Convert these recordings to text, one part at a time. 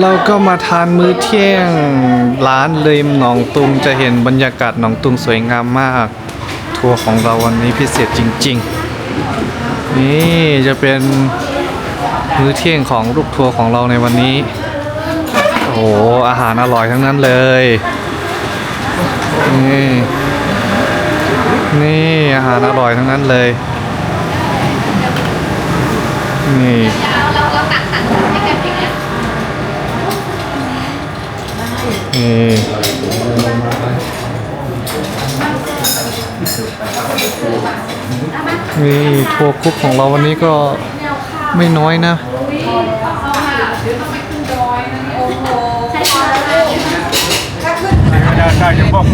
เราก็มาทานมื้อเที่ยงร้านริมหนองตุงจะเห็นบรรยากาศหนองตุงสวยงามมาก ทัวร์ของเราวันนี้พิเศษจริง ๆ นี่จะเป็นมื้อเที่ยงของลูกทัวร์ของเราในวันนี้ โอ้โหอาหารอร่อยทั้งนั้นเลย นี่นี่อาหารอร่อยทั้งนั้นเลย นี่ นี่นี่ทัวร์กรุ๊ปของเราวันนี้ก็ไม่น้อยนะได้ได้จะบอก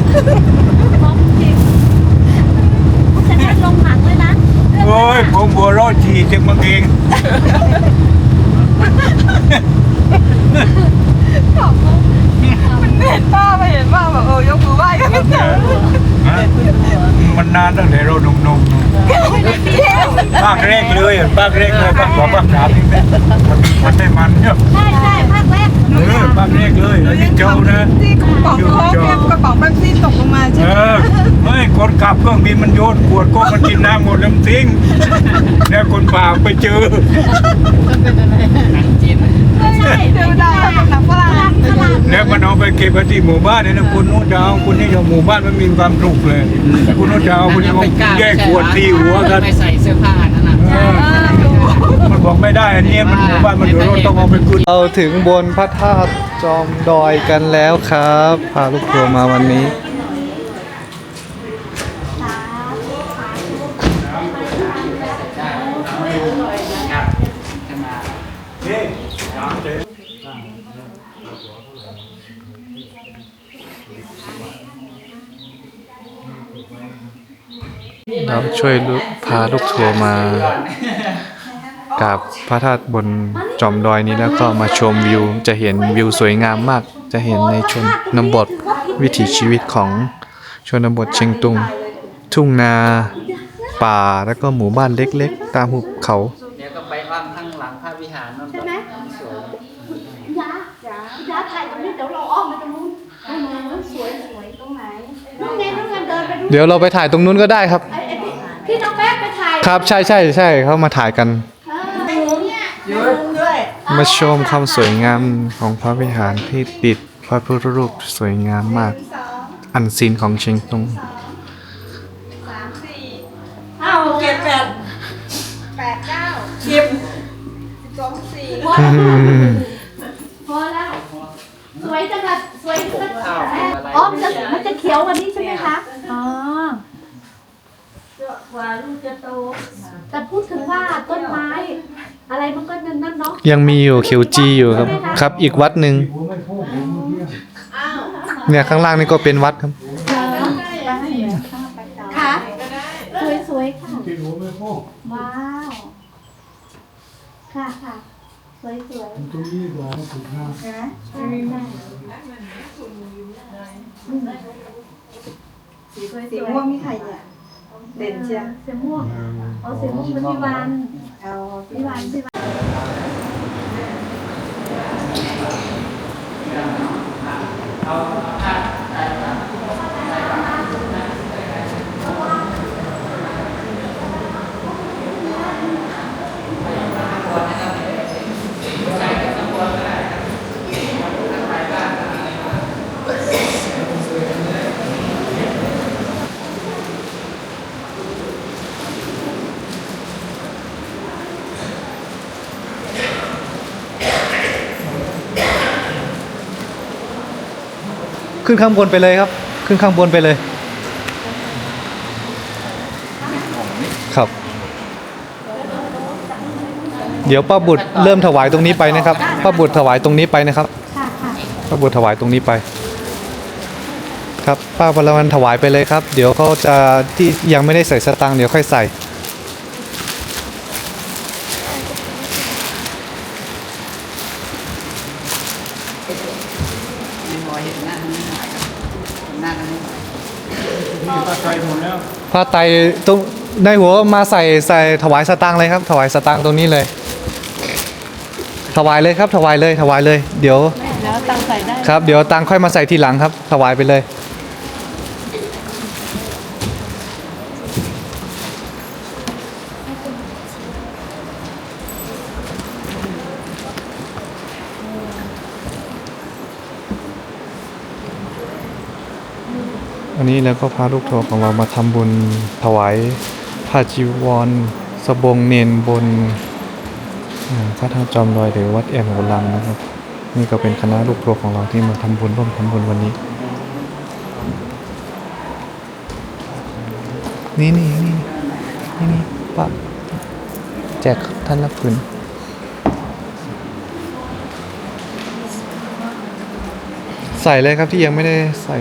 ฉันจะลงหนังเลยนะโอ้ยผมหัวเร้อฉี่จากเมื่อกี้เห็นป้าไปเห็นป้าแบบเออยกมือไหว้กันไม่เจอมันนานตั้งแต่เราหนุ่มๆภาคแรกเลยภาคแรกเลยภาคสองภาคสามนี่มันมันไม่มันเนี่ยใช่ใช่ภาคแรกเออภาคแรกเลยแล้วยิ่งเจ้านะ ที่กระป๋องโค้กเนี่ยกระป๋องแป๊บซี่ตกลงมาใช่เอไหมอเฮ้ยคนขับเครื่องบินมันโยนขวดก็มันกินน้ำหมดแล้วมันทิ้งแล้วคนป่าไปเจอใช่ เทวดากับหนังฝรั่งตลาดแล้วมันเอาไปเก็บไว้ที่หมู่บ้านเนี่ยนะคุณนู้นจะเอาคุณนี่จะหมู่บ้านมันมีความสุขเลยคุณนู้นจะเอาคุณนี่มาแยกขวดตีหัวกันไปใส่เสื้อผ้านั่นน่ะเออมันบอกไม่ได้อันนี้มันหมู่บ้านมันเดือดร้อนต้องเอาไปคืนเราถึงบนพระธาตุจอมดอยกันแล้วครับพาลูกทัวร์มาวันนี้ เราช่วยลูกพาลูกทัวร์มากับพระธาตุบนจอมดอยนี้แล้วก็มาชมวิว จะเห็นวิวสวยงามมาก จะเห็นในชนบทวิถีชีวิตของชนบทเชียงตุง ทุ่งนาป่าแล้วก็หมู่บ้านเล็กๆ ตามหุบเขาเดี๋ยวก็ไปอ้อมข้างหลังพระวิหารนั่นใช่ไหมสวยยาจ๋ายาถ่ายตรงนี้เดี๋ยวเราอ้อมไปตรงนู้นตรงนู้นสวยสวยตรงไหนนู่นไงนู่นไงเดินไปดูเดี๋ยวเราไปถ่ายตรงนู้นก็ได้ครับ ครับใช่ใช่ใช่เขามาถ่ายกันเออเนี่ยด้วยมาชมความสวยงามของพระวิหารที่ติดพระพุทธรูปสวยงามมากอันซีนของเชียงตุงอ้าวเจ็ดแปดแปดเก้าสิบสิบสองสี่อืมพอแล้ว สวยจังเลยสวยจังอ๋อมันจะมันจะเขียวกวันนี้ใช่ไหมคะอ๋อก ว่าลูกจะโตแต่พูดถึงว่าต้นไม้ อะไรมันก็นั่นนั่นเนาะยังมีอยู่เขียวจีอยู่ครับ ครับ อีกวัดหนึ่งเนี่ยข้างล่างนี่ก็เป็นวัดครับ ค่ะสวยสวยๆค่ะว้าวค่ะค่ะสวยสวยตรงนี้ดีกว่าถูกห้าใช่ไหมใช่ใช่สีม่วงมีใครเนี่ย เด่นเชียวเสียม่วงเอาเสียม่วงเป็นวิวานเอาวิวานวิวาน ขึ้นข้างบนไปเลยครับ ขึ้นข้างบนไปเลย ครับ เดี๋ยวป้าบุตรเริ่มถวายตรงนี้ไปนะครับป้าบุตรถวายตรงนี้ไปนะครับป้าบุตรถวายตรงนี้ไป ครับป้าพลวันถวายไปเลยครับ เดี๋ยวเขาจะที่ยังไม่ได้ใส่สตังค์เดี๋ยวค่อยใส่ พอเห็นหน้าทางนี้หน่อยครับเห็นหน้าทางนี้หน่อย ตัดใจหมดแล้ว ผ้าไตรตรงในหัวมาใส่ใส่ถวายสตางค์เลยครับ ถวายสตางค์ตรงนี้เลย ถวายเลยครับ ถวายเลยถวายเลย เดี๋ยว แล้วตังใส่ได้ ครับ เดี๋ยวตังค์ค่อยมาใส่ทีหลังครับ ถวายไปเลย อันนี้แล้วก็พาลูกทัวร์ของเรามาทำบุญถวายผ้าจีวรสบงเนนบนพระธาตุจอมดอยหรือวัดแอมโหลังนะครับ นี่ก็เป็นคณะลูกทัวร์ของเราที่มาทำบุญร่วมทำบุญวันนี้ นี่นี่นี่นี่นี่ปะแจกท่านละผืนใส่เลยครับที่ยังไม่ได้ใส่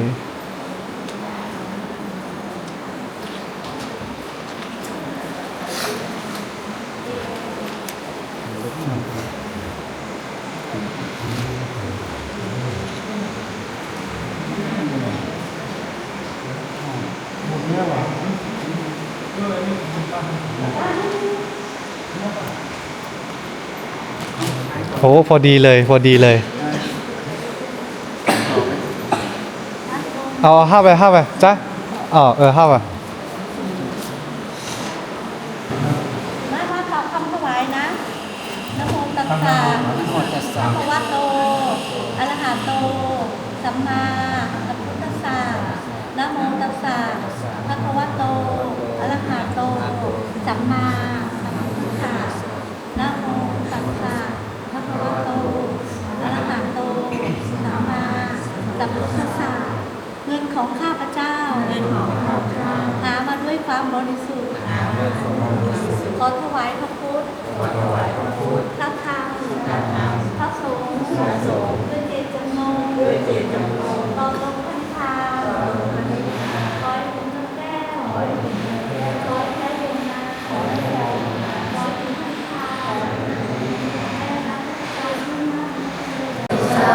โอ้พอดีเลยพอดีเลย เอาห้าไปห้าไปจ้ะอ๋อเออห้าไป มามาขอคำถวายนะนะโมตัสสะ หมดจะ พ สา ระ ม วะโต อะระหะโต สัมมาสัมพุทธัสสะนะโมตัสสะพระวะโต อะระหะโต สัมมาสัมพุทธัสสะนะโมตัสสะพระวะโต อะระหะโต สัมมา สัมพุทธัสสะเงินของข้าพเจ้าเงินของข้าพเจ้า หามาด้วยความบริสุทธิ์ ขอถวายพระพุทธพระธรรมพระสงฆ์ด้วยเจตจำนงต่อลงพันธาขอให้ถึงพระแก้วขอให้แพ้ยมนาขอให้ถึงพันธาแม่รักใจที่มาก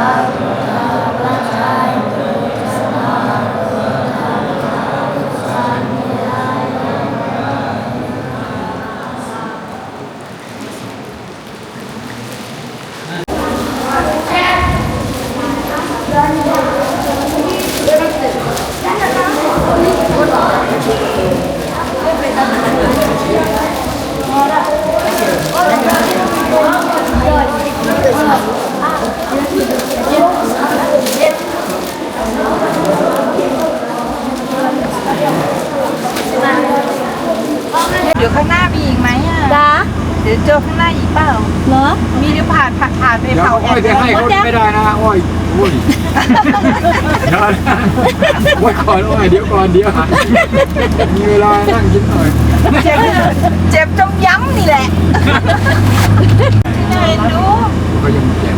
เดี๋ยวข้างหน้ามีอีกไหมอะ จ้า เดี๋ยวเจอข้างหน้าอีกเปล่า เหรอ มีเดี๋ยวผ่านผ่านผ่านไป เดี๋ยว เผา อ้อยจะให้เขาไม่ได้นะอ้อยอุ้ยเดี๋ยวนะอ้อย ก่อนอ้อยเดี๋ยวก่อนเดี๋ยวมีเวลานั่งกินหน่อยเจ็บเจ็บจงย้ำนี่แหละเห็นดูก็ยังเจ็บ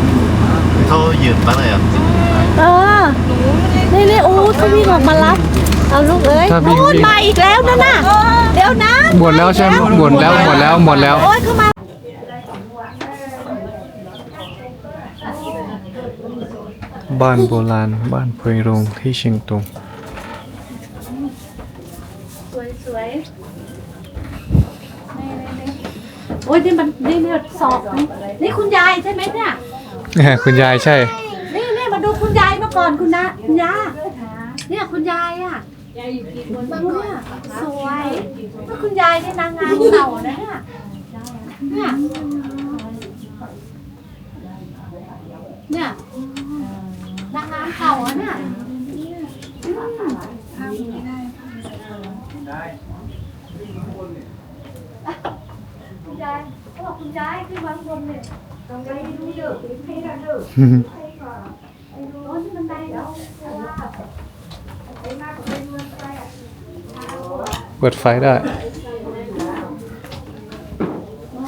เขายืนมาเลยอะเออนี่นี่อู้ถ้าวิ่งออกมารับเอาลูกเอ้ยถ้าวิ่งโน่นวิ่งมาอีกแล้วนั่นน่ะเดี๋ยวนะหมดแล้วใช่ไหมหมดแล้วหมดแล้วหมดแล้วโอ้ยเข้ามาบ้านโบราณบ้านเพยรงที่เชียงตุง สวยสวยนี่นี่นี่โอ้ยนี่มันนี่เนี่ยสอบ นี่นี่คุณยายใช่ไหมเนี่ย คุณยายใช่ นี่นี่มาดูคุณยายมาก่อนคุณนะคุณยาเนี่ยคุณยายอะยายอยู่กี่คนเนี่ยสวยก็คุณยายนี่นางงามเก่านะเนี่ยเนี่ยเนี่ยนางงามเก่าอะเนี่ยอืมคุณยายเขา บอกคุณยายขึ้นมาข้างบนเนี่ยต้องไปดูเยอะให้ได้เด้อโอ้ยนี่มันได้แล้วเพราะว่าไอ้มากกว่าเป็นเมืองไทยอะเปิดไฟได้โอ้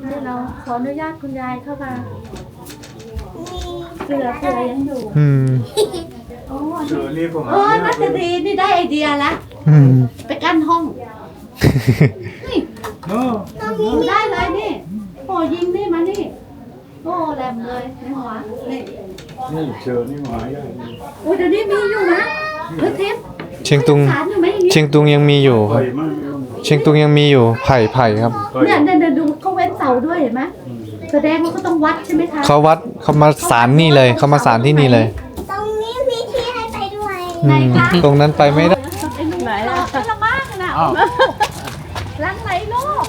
เดี๋ยวเราขออนุญาตคุณยายเข้ามาเสือเสือยังอยู่อืมโอ้เจอนี่ผมโอ้ยนัดจะดีนี่ได้ไอเดียแล้วอืมไปกั้นห้องนี่เอ อได้เลยนี่ โอ้ยิงนี่มานี่ โอ้แหลมเลยในหัวนี่นี่เจอนี่หมายได้โอ้เดี๋ยวนี้มีอยู่นะเฮ้ยทิพย์เชียงตุง สารอยู่ไหมอย่างงี้เชียงตุงยังมีอยู่ครับไปมากเชียงตุงยังมีอยู่ไผ่ไผ่ครับเนี่ยเนี่ยเนี่ยดูเขาเว้นเสาด้วยเห็นไหมแสดงว่าก็ต้องวัดใช่ไหมคะเขาวัดเขามาสารนี่เลยเขามาสารที่นี่เลยตรงนี้มีที่ให้ไปด้วยอืมตรงนั้นไปไม่ได้ ไหนล่ะละมากนะร้านไหนลูก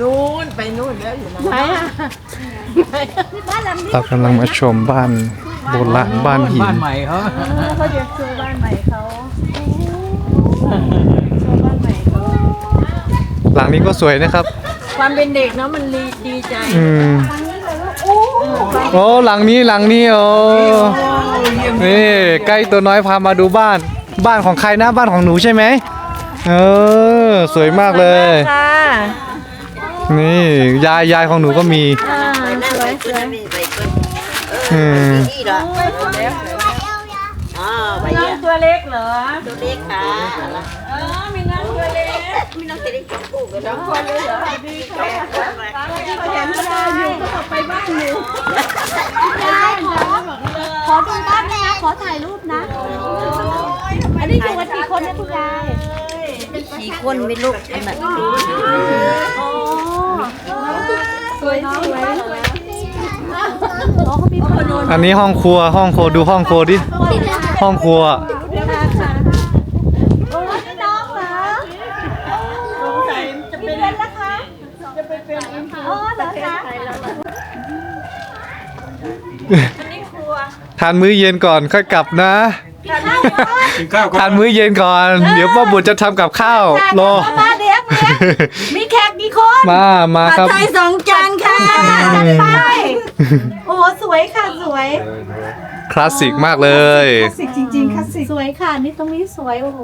นู่นไปนู่นแล้วอยู่นะไหนอะบ้านหลังนี้เรากำลังมาชมบ้านโบราณบ้านหินบ้านใหม่เขาเขาเดี๋ยวซื้อบ้านใหม่เขาซื้อบ้านใหม่เขาหลังนี้ก็สวยนะครับ ความเป็นเด็กเนาะมันดีดีใจอืมโอ้หลังนี้หลังนี้โอ้นี่ใกล้ตัวน้อยพามาดูบ้าน บ้านของใครนะบ้านของหนูใช่ไหมเออสวยมากเลยค่ะ นี่ ยายยายของหนูก็มีอ่าสวยสวยอืมน้องตัวเล็กเหรอ ตัวเล็กค่ะเออ มีน้องตัวเล็กมีน้องตัวเล็กสองคู่กันสองคนเลยเหรอดีค่ะเขาเห็นเวลาอยู่ก็บอกไปบ้านหนูยายขอขอดูบ้านนะขอถ่ายรูปนะ อันนี้อยู่กันกี่คนนะคุณยายสี่คนไม่ลูกนั่นน่ะอ๋อ วยสวยอ๋อเขามีคนนอนอันนี้ห้องครัวห้องครัวดูห้องครัวดิ ห้องครัวเดี๋ยวค่ะโอ้ยนี่น้องเหรอสงสัยจะมีเป็นเพื่อนนะคะจะไปเป็นอินฟลูอ๋อเหรอคะอันนี้ครัว ทานมื้อเย็นก่อนค่อยกลับนะ กินข้าวก่อทานนมื้อเย็นก่อน เดี๋ยวป้าบุตรจะทำกับข้าวรอ มาเลี้ยงเลี้ยงมีแขกกี่คนมา มาครับไทยสอง จานค่ะจัดไป โอ้โหสวยค่ะสวย คลาสสิกมากเลยสิกจริงๆค่ะสิสวยค่ะนี่ตรงนี้สวยโอ้โห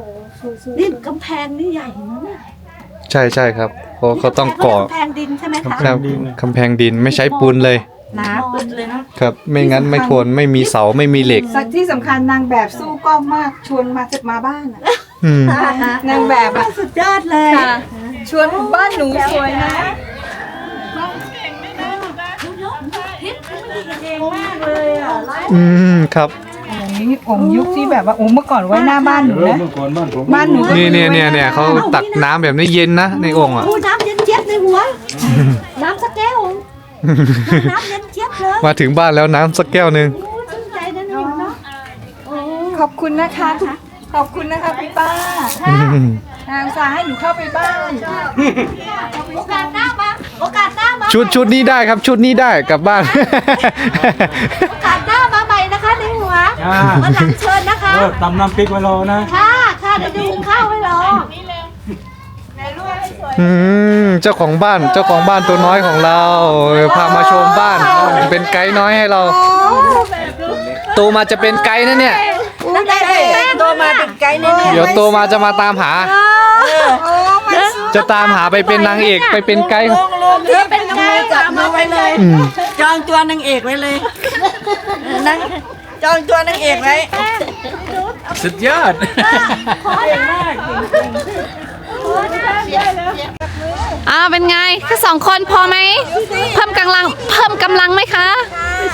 นี่กำแพงนี่ใหญ่นะเนี่ยใช่ใช่ครับเพราะเขาต้องก่อ กำแพงดินใช่ไหมคะครับกำแพงดินไม่ใช้ปูนเลยหนาปึ๊ดเลยเนาะครับ ไม่งั้นไม่ทนไม่มีเสาไม่มีเหล็ก สักที่สำคัญนางแบบสู้กล้องมากชวนมาจะมาบ้านอะอืม นางแบบอะสุดยอดเลย ชวนบ้านหนูสวยนะ อืมครับอย่างนี้องค์ยุคที่แบบว่าโอ้เมื่อก่อนไว้หน้าบ้านหนูเออนะ เมื่อก่อนบ้านผมบ้านหนูก็นี่เนี่ยเนี่ยเนี่ยเขาตักน้ำแบบนี้เย็นนะในโองค์อะโอ้น้ำเย็นเจี๊ยบในหัว น้ำสักแก้วน้ำเย็นเจี๊ยบเลยมาถึงบ้านแล้วน้ำสักแก้วหนึ่งโอ้ชื่นใจนะหนูเนาะขอบคุณนะคะทุกขอบคุณนะคะพี่ป้าอืมนางสาให้หนูเข้าไปบ้าน โอกาสหน้ามา ชุดชุดนี้ได้ครับชุดนี้ได้กลับบ้านโอกาสหน้ามาใหม่นะคะในหัวอ่าวันหลังเชิญนะคะ เออตำน้ำพริกไว้รอนะ ค่ะ ค่ะเดี๋ยวจะหุงข้าวไว้รออืมเจ้าของบ้านเจ้าของบ้านตัวน้อยของเราพามาชมบ้าน เป็นไกด์น้อยให้เราโตมาจะเป็นไกด์นะเนี่ย นั่นได้แป้งโตมาเป็นไกด์แน่เดี๋ยวโตมาจะมาตามหา จะตามหาไปเป็นนางเอกไปเป็นไกด์ๆลงเธอเป็นไงจับมาไว้เลยจองตัวนางเอกไว้เลยนางจองตัวนางเอกไว้สุดยอด อ่าเป็นไงแค่สองคนพอไหมเพิ่มกำลังเพิ่มกำลังไหมคะ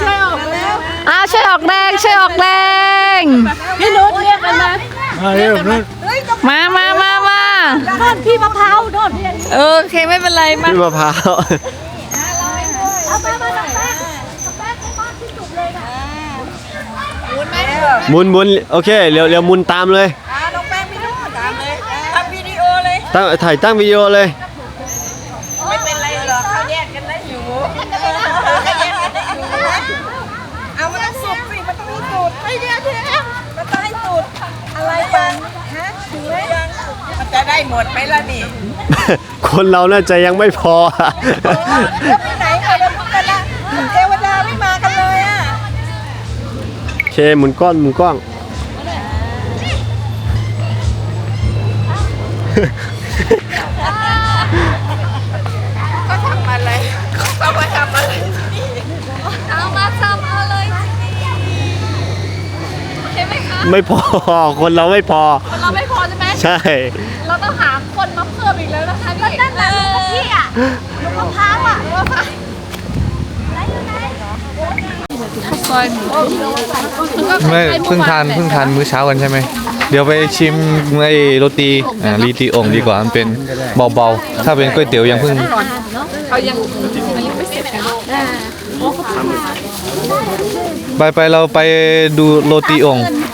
ช่วยออกแล้วอ่าช่วยออกแรงช่วยออกแรงพี่นุชเรียกกันนะมาเร็วนะมามามามา โดนพี่มะพร้าวโดนโอเคไม่เป็นไรมาพี่มะพร้าวเอามามาแป้งแป้งให้มากที่สุดเลยค่ะหมุนหมุนโอเคเร็วเร็วหมุนตามเลยอ่าน้องแป้งพี่นุชตามเลยทำวิดีโอเลยตั้งถ่ายตั้งวิดีโอเลย ไม่เป็นไรหรอกเขาแยกกันได้อยู่เขาแยกกันได้อยู่เอามันต้องสุดสิมันต้องมีสูตรไอ้เดียวเดียวมันต้องให้สูตรอะไรกันฮะถึงไหมยังมันจะ ได้หมดไหมล่ะนี่คนเราน่าจะยังไม่พอ แล้วไปไหนกันแล้วกันละเทวดาไม่มากันเลยอะโอเคหมุนก้อนหมุนกล้อง เขาทำอะไรเขามาทำอะไรที่นี่เอามาทำเอาเลยใช่ไหมคะไม่พอ คนเราไม่พอ เราไม่พอใช่ไหม ใช่ เราต้องหาคนมาเพิ่มอีกแล้วนะคะนี่นั่นแหละลูกพี่อะลูกมะพร้าวอะซอยไม่เพิ่งทานเพิ่งทานมื้อเช้ากันใช่ไหมเดี๋ยวไปชิมไอ้โรตีอ่ารีตีองค์ดีกว่ามันเป็นเบาๆ ถ้าเป็นก๋วยเตี๋ยวยังเพิ่งเขายังอายุไม่ไปไปเราไปดูโรตีองค์ไปโร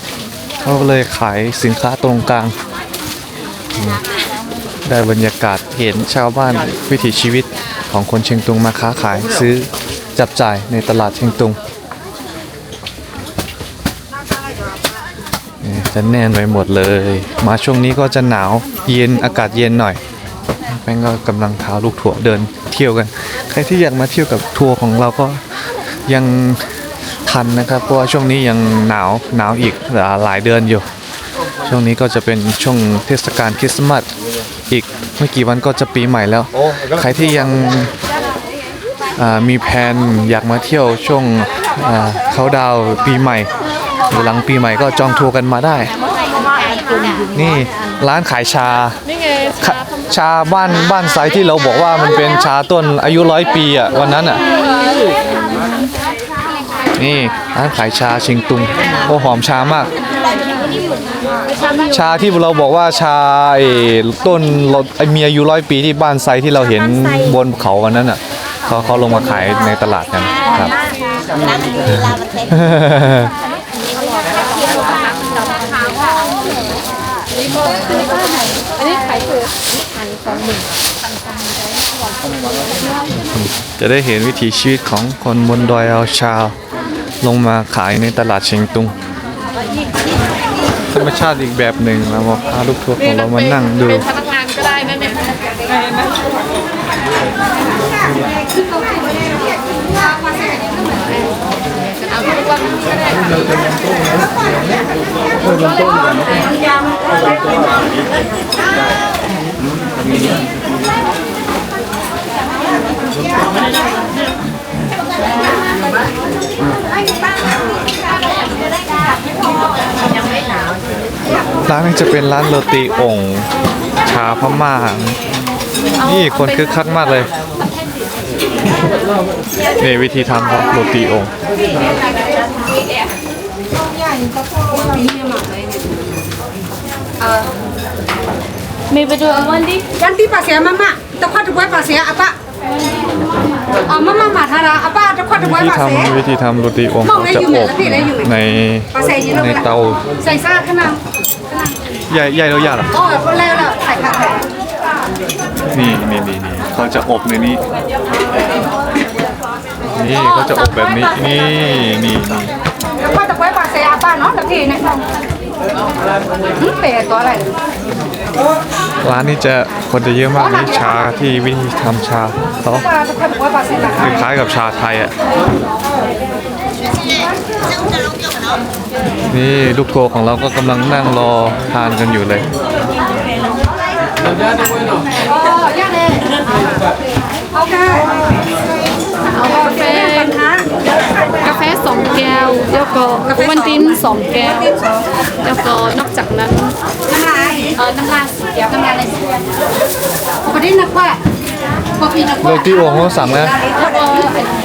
เขาเลยขายสินค้าตรงกลาง ได้บรรยากาศเห็นชาวบ้านวิถีชีวิตของคนเชียงตุงมาค้าขายซื้อจับจ่ายในตลาดเชียงตุงจะแน่นไปหมดเลย มาช่วงนี้ก็จะหนาวเย็นอากาศเย็นหน่อยแม่งก็กำลังพาลูกทัวเดินเที่ยวกัน ใครที่อยากมาเที่ยวกับทัวร์ของเราก็ยัง ทันนะครับเพราะว่าช่วงนี้ยังหนาวหนาวอีกหลายเดือนอยู่ ช่วงนี้ก็จะเป็นช่วงเทศกาลคริสต์มาสอีกไม่กี่วันก็จะปีใหม่แล้ว ใครที่ยังอ่ามีแผนอยากมาเที่ยวช่วงอ่าเขาดาวน์ปีใหม่หรือหลังปีใหม่ก็จองทัวร์กันมาได้ นี่ร้านขายชาชาชาบ้านบ้านไซที่เราบอกว่ามันเป็นชาต้นอายุร้อยปีอะวันนั้นอะ นี่ร้านขายชาเชียงตุง โอ้หอมชามาก ชาที่เราบอกว่าชาไอ้ต้นไอ้มีอายุร้อยปีที่บ้านไซที่เราเห็นบนเขาวันนั้นอะเขาเขาลงมาขายในตลาดกันครับนั่งดูลีลามันเต็มจะได้เห็นวิถีชีวิตของคนบนดอยเอาชาว ลงมาขายในตลาดเชียงตุง ธรรมชาติอีกแบบหนึ่งเราพาลูกทัวร์ของเรามานั่งดูพนักงานก็ได้นะเนี่ย ร้านนี้จะเป็นร้านโรตีองค์ชาพม่านี่คนคึกคักมากเลย นี่วิธีทำครับโรตีองค์มีไปดูวันดิ Ganti pasir mama. Tepat buat pasir apa? Oh mama marah apa? Tepat วิ buat ธี pasir. ทำวิธีทำโรตีองค์เขาจะอบในในเตา Saya salah kenal. ใหญ่ใหญ่แล้วยากเหรอ Oh, boleh lah. Saya kat. นี่นี่นี่นี่เขาจะอบในนี้ นี่เขาจะอบแบบนี้นี่นี่นี่ Tepat buat pasir apa? No, lagi ni. Hmm, pe tu lah. ร้ ร้านนี้จะคนจะเยอะมากนี่ชาที่วิธีทำชาเขาคล้ายๆกับชาไทยอะนี่ลูกทัวร์ของเราก็กำลังนั่งรอทานกันอยู่เลยเอากาแฟกาแฟสองแก้ว แล้วก็วันตินสองแก้ว แล้วก็นอกจากนั้น เออน้ำลายเดี๋ยวน้ำลายอะไรสีแก้ว Kopi nak kuat. Kopi nak โร kuat. ตีโอ่งเขาสั่งแล้วแล้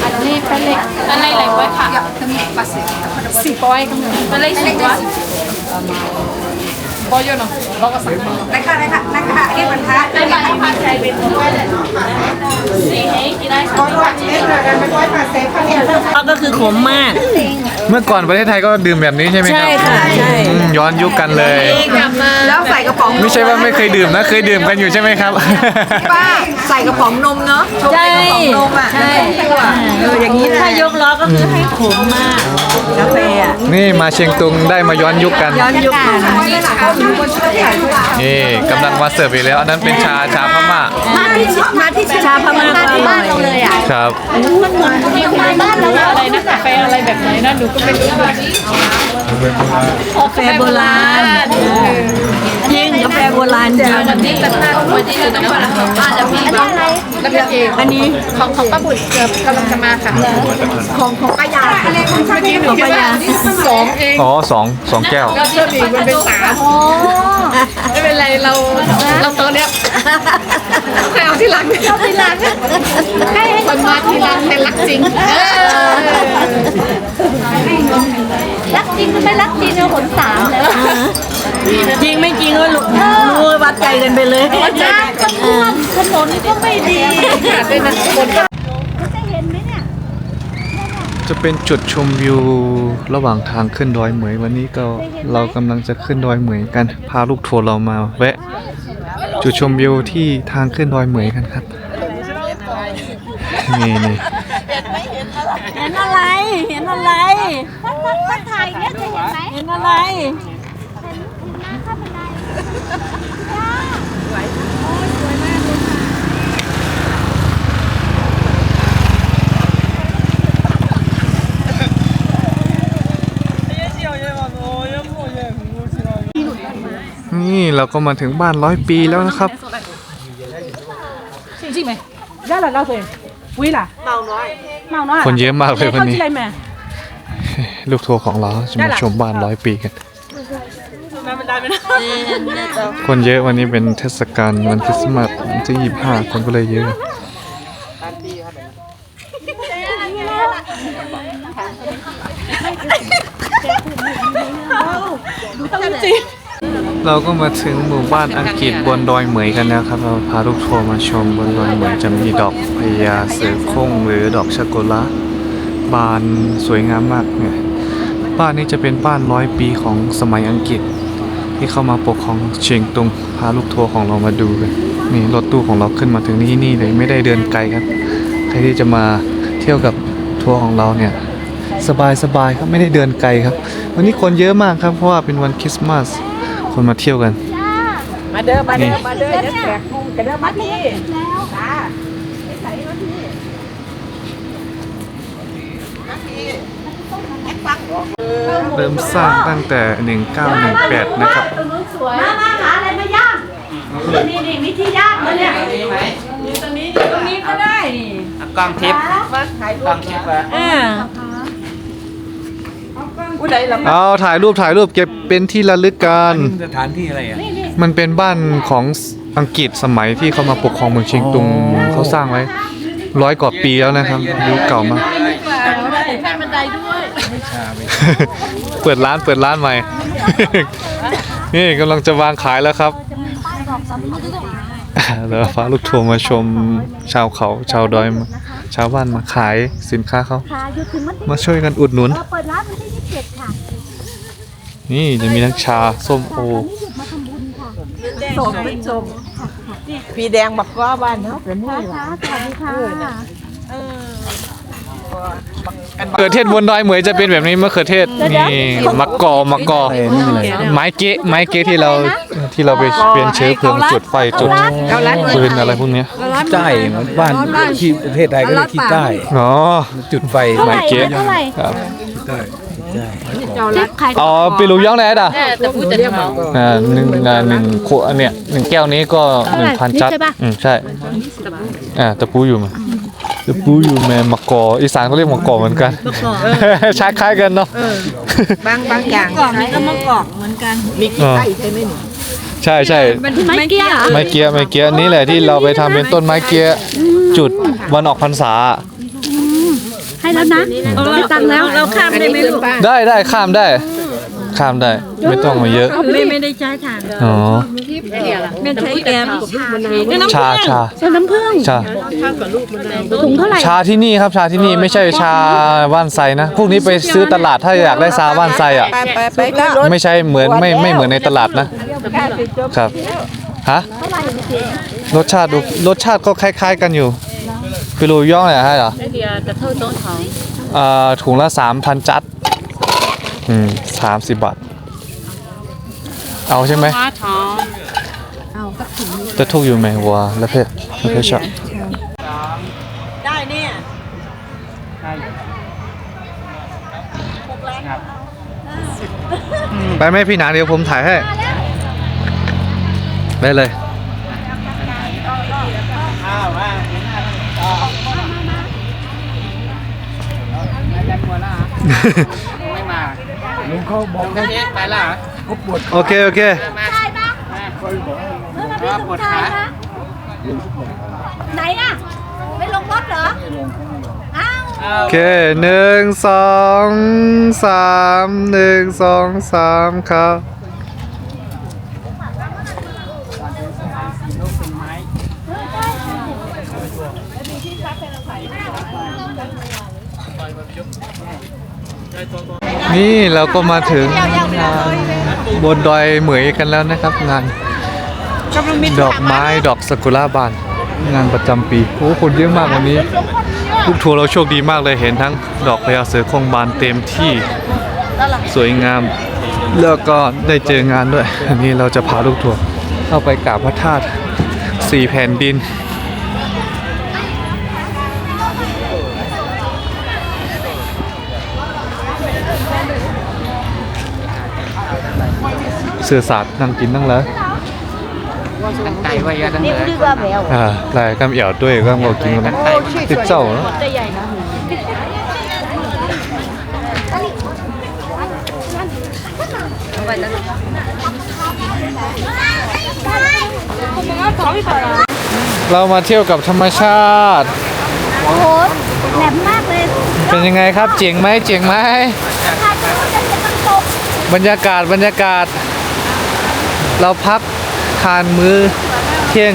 อันนี้เป็นเล็กอะไรหลายไว้ค่ะ Kami pasir. สี่ปอยกังเป็นเล็กสี่วัดปอยเยอะ เนาะเราก็สั่งมา Dekat, dekat, dekat. Ini bentah. ได้มาที่พักใจเป็นด้วยสี่ให้กินได้สองวันก็คือขมมาก เมื่อก่อนประเทศไทยก็ดื่มแบบนี้ใช่ไหมครับใช่ค่ะใช่ อืมย้อนยุคกันเลยกลับมาแล้วใส่กระป๋องไม่ใช่ว่าไม่เคยดื่มนะ เคยดื่มกันอยู่ใช่ไหมครับ ป้าใส่กระป๋องนมเนาะใช่กระป๋องนมอะใช่ เอออย่างนี้ถ้ายกล้อก็คือให้ขมมากกาแฟอะนี่มาเชียงตุงได้มาย้อนยุคกัน ย้อนยุคกันนี่กำลังมาเสิร์ฟอีกแล้ว อันนั้นเป็นชาชาพม่ามาที่มาที่ชาพม่าก็อร่อยเลยอะครับที่บ้านบ้านเราอะไรนะกาแฟอะไรแบบไหนนะหนูก็เป็นแบบกาแฟโบราณจริง กาแฟโบราณจ้ะอันนี้อะไรอันนี้ของของป้าบุญเกือบกำลังจะมาค่ะ ของของป้ายาอะไรของป้ายาสองเองอ๋อสองสองแก้วก็เพิ่มอีกมันเป็นสามไม่เป็นไรเราเราโตเนี้ยใครเอาที่หลังเอาที่หลังให้คนมาที่หลังแต่รักจริงรักจริงก็ไม่รักจริงเอาผลสามเลย จริงไม่จริงก็รู้รู้วัดใจกันไปเลยน้ำก็ท่วมถนนก็ไม่ดีเป็นคนก็จะเห็นไหมเนี่ยจะเป็นจุดชมวิวระหว่างทางขึ้นดอยเหมย วันนี้ก็เรากำลังจะขึ้นดอยเหมยกัน พาลูกทัวร์เรามาแวะ จุดชมวิวที่ทางขึ้นดอยเหมยกันครับนี่นี่เห็นอะไร เห็นอะไรถ้าถ่ายเนี่ยจะเห็นไหมเห็นอะไร นี่เราก็มาถึงบ้านร้อยปีแล้วนะครับได้ละเราเลยวิล่ะเมาน้อยเมาน้อยคนเยอะมากเลยวันนี้อะไรแม่ลูกทัวร์ของเราจะมาชมบ้านร้อยปีกัน คนเยอะวันนี้เป็นเทศกาลวันคริสต์มาสวันที่ยี่ห้าคนก็เลยเยอะเราก็มาถึงหมู่บ้านอังกฤษบนดอยเหมยกันแล้วครับ เราพาลูกทัวร์มาชมบนดอยเหมยจะมีดอกพญาเสือโคร่งหรือดอกชะกุระบานสวยงามมากเนี่ยบ้านนี้จะเป็นบ้านร้อยปีของสมัยอังกฤษ ที่เข้ามาปกครองเชียงตุงพาลูกทัวร์ของเรามาดูกันนี่รถตู้ของเราขึ้นมาถึงนี่นี่เลยไม่ได้เดินไกลครับ ใครที่จะมาเที่ยวกับทัวร์ของเราเนี่ยสบายสบายครับไม่ได้เดินไกลครับ วันนี้คนเยอะมากครับเพราะว่าเป็นวันคริสต์มาสคนมาเที่ยวกัน มาเด้อมาเด้อนี่มาเด้อเดี๋ยวแขกมุงกันเด้อมาที่จ้า เริ่มสร้างตั้งแต่ 1918 นะครับ มามาหาอะไรมาย่างนี่นี่วิธีย่างเลยเนี่ยตรงนี้ก็ได้นี่กล้องทิพย์กล้องทิพย์อะอ่าผู้ใดละเอาถ่ายรูปถ่ายรูปเก็บเป็นที่ระลึกกันสถานที่อะไรอะมันเป็นบ้านของอังกฤษสมัยที่เขามาปกครองเมืองเชียงตุงเขาสร้างไว้ร้อยกว่าปีแล้วนะครับยุคเก่ามาก เปิดร้านเปิดร้านใหม่ นี่กำลังจะวางขายแล้วครับแล้วฟ้าลูกทัวร์มาชมชาวเขาชาวดอยมาชาวบ้านมาขายสินค้าเขาค่ะหยุดถึงมันที่มาช่วยกันอุดหนุนเราเปิดร้านวันที่ยี่สิบเจ็ดค่ะนี่จะมีทั้งชาส้มโอนี่หยุดมาทำบุญค่ะสมเป็นสมพีแดงบักก้อบ้านเนาะเป็นนี่ค่ะสวัสดีค่ะ มะเขือเทศบนดอยเหมยจะเป็นแบบนี้มะเขือเทศนี่มะกอมะกอไม้เก๊ะไม้เก๊ะที่เราที่เราไปเป็นเชื้อเพลิงจุดไฟจุดปืนอะไรพวกเนี้ยใต้บ้านที่ประเทศไทยก็เรียกที่ใต้อ๋อจุดไฟเท่าไหร่เก๊ะเท่าไหร่ครับจิ๊บขายอ๋อปีรูย่องไหนอะแต่พูดแต่เมาอ่าหนึ่งอ่าหนึ่งขวดอันเนี้ยหนึ่งแก้วนี้ก็หนึ่งพันจัดอืมใช่อ่าตะปูอยู่มั้ย ตะปูอยู่แม่มะกออีสานเขาเรียกมะกอเหมือนกันใช้คล้ายกันเนาะบางบางอย่างกอกนี่ก็มากอกเหมือนกันมีกี่ไส้ใช่ไหมหนูใช่ใช่ไม้เกี้ยไม้เกี้ยไม้เกี้ยนี่แหละที่เราไปทำเป็นต้นไม้เกี้ยจุดวันออกพรรษาให้แล้วนะได้ตังค์แล้วเราข้ามได้ไหมลูกได้ได้ข้ามได้ ข้ามได้ ไม่ต้องมาเยอะ ไม่ไม่ได้ใช้ถ่านอ๋อ ไม่ใช้แกมนี่น้ำชาชาใช้น้ำผึ้งชาถุงเท่าไหร่ชาที่นี่ครับชาที่นี่ไม่ใช่ชาว่านไซนะ พวกนี้ไปซื้อตลาดถ้าอยากได้ชาว่านไซอะ ไปไปไปขึ้นรถไม่ใช่เหมือนไม่ไม่เหมือนในตลาดนะครับฮะรสชาติดูรสชาติก็คล้าย ๆ กันอยู่ไปรูย่องเลยฮะเหรออ่าถุงละสามพันจัด อืมสามสิบบาท เอาใช่ไหมจะทุกอยู่ไหมวัวแล้วเพศแล้วเพศชอบได้เนี่ยไปไหมพี่หนาเดี๋ยวผมถ่ายให้ ได้เลย ล้วเหรอไม่มาลุงเขาบอกลุงเทพไปแล้วเหรอเขาปวดโอเค โอเคมาใช่ปะมาเออมาพี่สมชายปะไหนอะ ไม่ลงรถเหรอ อ้าวเอาโอเคหนึ่งสองสามหนึ่งสองสามครับ นี่เราก็มาถึงงานบนดอยเหมยกันแล้วนะครับ งานดอกไม้ดอกซากุระบาน งานประจำปีโอ้คนเยอะมากวันนี้ลูกทัวร์เราโชคดีมากเลยเห็นทั้งดอกพญาเสือคงบานเต็มที่สวยงาม แล้วก็ได้เจองานด้วย อันนี้เราจะพาลูกทัวร์เข้าไปกราบพระธาตุสี่แผ่นดิน เสือสาดนั่งกินนั่งแล้วตั้งใจไว้เยอะตั้งเลยอ่าลายกำเอี่ยวด้วยก็บอกกินกันติดเจ้าเนอะเรามาเที่ยวกับธรรมชาติ โอ้โหแหลมมากเลย เป็นยังไงครับ เจ๋งไหมเจ๋งไหมทางจะต้องตกบรรยากาศบรรยากาศ เราพักทานมื้อเที่ยง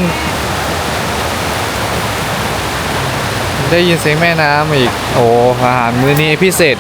ได้ยินเสียงแม่น้ำอีก โอ้อาหารมื้อนี้พิเศษ